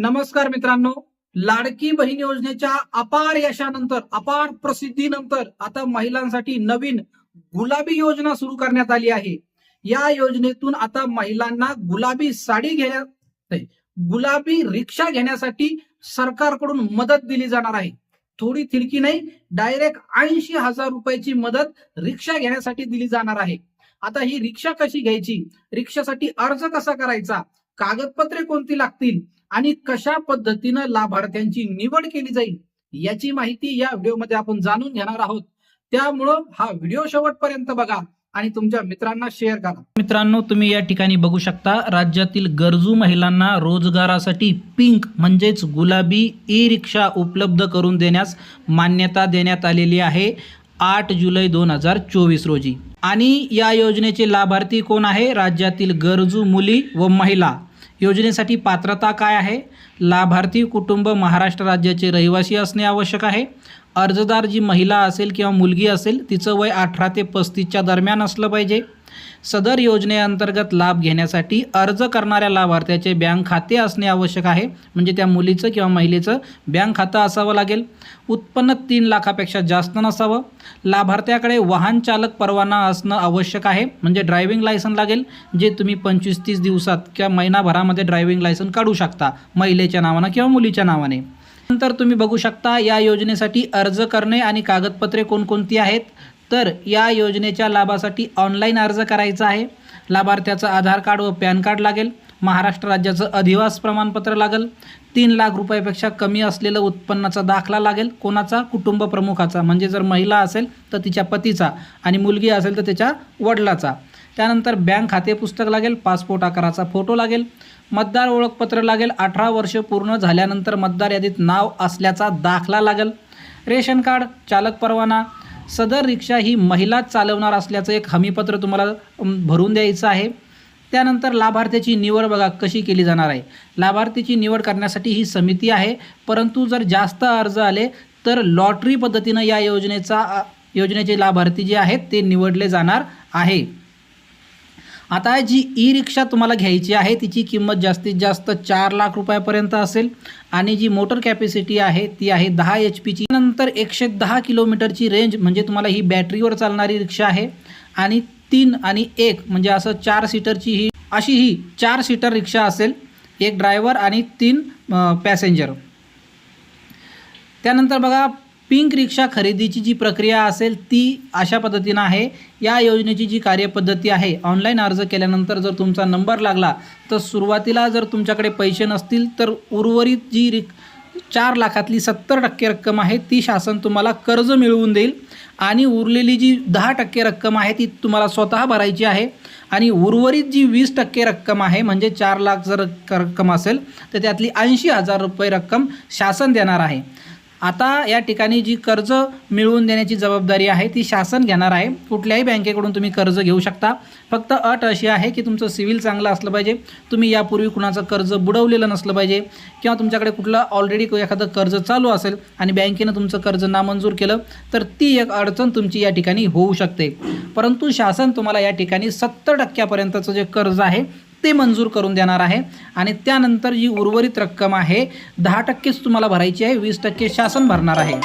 नमस्कार मित्रांनो. लाडकी बहीण योजनेच्या अपार यशानंतर अपार प्रसिद्धीनंतर आता महिलांसाठी नवीन गुलाबी योजना सुरू करण्यात आली आहे. या योजनेतून आता महिलांना गुलाबी साडी घेण्या गुलाबी रिक्षा घेण्यासाठी सरकारकडून मदत दिली जाणार आहे. थोडी थिडकी नाही डायरेक्ट ऐंशी हजार रुपयाची मदत रिक्षा घेण्यासाठी दिली जाणार आहे. आता ही रिक्षा कशी घ्यायची? रिक्षासाठी अर्ज कसा करायचा? कागदपत्रे कोणती लागतील? आणि कशा पद्धतीनं लाभार्थ्यांची निवड केली जाईल याची माहिती या व्हिडिओमध्ये आपण जाणून घेणार आहोत. त्यामुळं हा व्हिडिओ शेवटपर्यंत बघा आणि तुमच्या मित्रांना शेअर करा. मित्रांनो तुम्ही या ठिकाणी बघू शकता राज्यातील गरजू महिलांना रोजगारासाठी पिंक म्हणजेच गुलाबी ई रिक्षा उपलब्ध करून देण्यास मान्यता देण्यात आलेली आहे आठ जुलै दोन हजार चोवीस रोजी. आणि या योजनेचे लाभार्थी कोण आहे? राज्यातील गरजू मुली व महिला. योजनेसाठी पात्रता काय आहे? लाभार्थी कुटुंब महाराष्ट्र राज्याचे रहिवासी असणे आवश्यक आहे. अर्जदार जी महिला असेल किंवा मुलगी असेल तिचं वय अठरा ते पस्तीसच्या दरम्यान असलं पाहिजे. सदर योजनेअंतर्गत लाभ घेण्यासाठी अर्ज करणाऱ्या लाभार्थ्याचे बँक खाते असणे आवश्यक आहे. म्हणजे त्या मुलीचं किंवा महिलेचं बँक खातं असावं लागेल. उत्पन्न तीन लाखापेक्षा जास्त नसावं. लाभार्थ्याकडे वाहन चालक परवाना असणं आवश्यक आहे. म्हणजे ड्रायव्हिंग लायसन लागेल जे तुम्ही पंचवीस तीस दिवसात किंवा महिनाभरामध्ये ड्रायव्हिंग लायसन काढू शकता महिलेच्या नावानं किंवा मुलीच्या नावाने. नंतर तुम्ही बघू शकता या योजनेसाठी अर्ज करणे आणि कागदपत्रे कोणकोणती आहेत? तर या योजनेच्या लाभासाठी ऑनलाईन अर्ज करायचा आहे. लाभार्थ्याचं आधार कार्ड व पॅन कार्ड लागेल. महाराष्ट्र राज्याचं अधिवास प्रमाणपत्र लागेल. तीन लाख रुपयापेक्षा कमी असलेलं उत्पन्नाचा दाखला लागेल. कोणाचा? कुटुंब प्रमुखाचा. म्हणजे जर महिला असेल तर तिच्या पतीचा आणि मुलगी असेल तर त्याच्या वडिलाचा. त्यानंतर बँक खाते पुस्तक लागेल. पासपोर्ट आकाराचा फोटो लागेल. मतदार ओळखपत्र लागेल. अठरा वर्ष पूर्ण झाल्यानंतर मतदार यादीत नाव असल्याचा दाखला लागेल. रेशन कार्ड चालक परवाना सदर रिक्षा ही महिलाच चालवणार असल्याचं एक हमीपत्र तुम्हाला भरून द्यायचं आहे. त्यानंतर लाभार्थ्याची निवड बघा कशी केली जाणार आहे. लाभार्थीची निवड करण्यासाठी ही समिती आहे. परंतु जर जास्त अर्ज आले तर लॉटरी पद्धतीनं या योजनेचा योजनेचे लाभार्थी जे आहेत ते निवडले जाणार आहे. आता जी ई रिक्षा तुम्हाला घ्यायची आहे तिची किंमत जास्तीत जास्त चार लाख रुपयापर्यंत असेल. आणि जी मोटर कॅपॅसिटी आहे ती आहे दहा एच पीची नंतर एकशे दहा किलोमीटरची रेंज म्हणजे तुम्हाला ही बॅटरीवर चालणारी रिक्षा आहे. आणि तीन आणि एक म्हणजे असं चार सीटरची ही अशी ही चार सीटर रिक्षा असेल एक ड्रायव्हर आणि तीन पॅसेंजर त्यानंतर बघा पिंक रिक्षा खरेदीची जी प्रक्रिया असेल ती अशा पद्धतीनं आहे. या योजनेची जी कार्यपद्धती आहे ऑनलाईन अर्ज केल्यानंतर जर तुमचा नंबर लागला तर सुरुवातीला जर तुमच्याकडे पैसे नसतील तर उर्वरित जी रिक चार लाखातली सत्तर टक्के रक्कम आहे ती शासन तुम्हाला कर्ज मिळवून देईल. आणि उरलेली जी दहा टक्के रक्कम आहे ती तुम्हाला स्वतः भरायची आहे. आणि उर्वरित जी वीस टक्के रक्कम आहे म्हणजे चार लाख जर रक्कम असेल तर त्यातली ऐंशी हजार रुपये रक्कम शासन देणार आहे. आता या ठिकाणी जी कर्ज मिळवून देण्याची जबाबदारी आहे ती शासन घेणार आहे. कुठल्याही बँकेकडून तुम्ही कर्ज घेऊ शकता. फक्त अट अशी आहे की तुमचं सिव्हिल चांगलं असलं पाहिजे. तुम्ही यापूर्वी कुणाचं कर्ज बुडवलेलं नसलं पाहिजे किंवा तुमच्याकडे कुठलं ऑलरेडी एखादं कर्ज चालू असेल आणि बँकेनं तुमचं कर्ज नामंजूर केलं तर ती एक अडचण तुमची या ठिकाणी होऊ शकते. परंतु शासन तुम्हाला या ठिकाणी सत्तर टक्क्यापर्यंतचं जे कर्ज आहे ते मंजूर करून देणार आहे. आणि त्यानंतर जी उर्वरित रक्कम आहे दहा टक्केच तुम्हाला भरायची आहे वीस टक्के शासन भरणार आहे.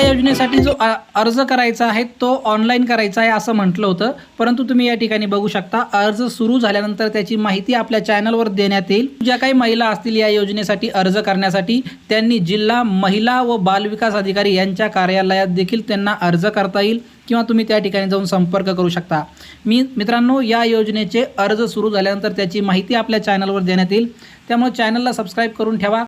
या योजनेसाठी जो अर्ज करायचा आहे तो ऑनलाईन करायचा आहे असं म्हटलं होतं. परंतु तुम्ही या ठिकाणी बघू शकता अर्ज सुरू झाल्यानंतर त्याची माहिती आपल्या चॅनलवर देण्यात येईल. ज्या काही महिला असतील या योजनेसाठी अर्ज करण्यासाठी त्यांनी जिल्हा महिला व बालविकास अधिकारी यांच्या कार्यालयात देखील त्यांना अर्ज करता येईल. किंवा तुम्ही त्या ठिकाणी जाऊन संपर्क करू शकता. मी मित्रांनो या योजनेचे अर्ज सुरू झाल्यानंतर त्याची माहिती आपल्या चॅनलवर देण्यात येईल. त्यामुळे चॅनलला सबस्क्राईब करून ठेवा.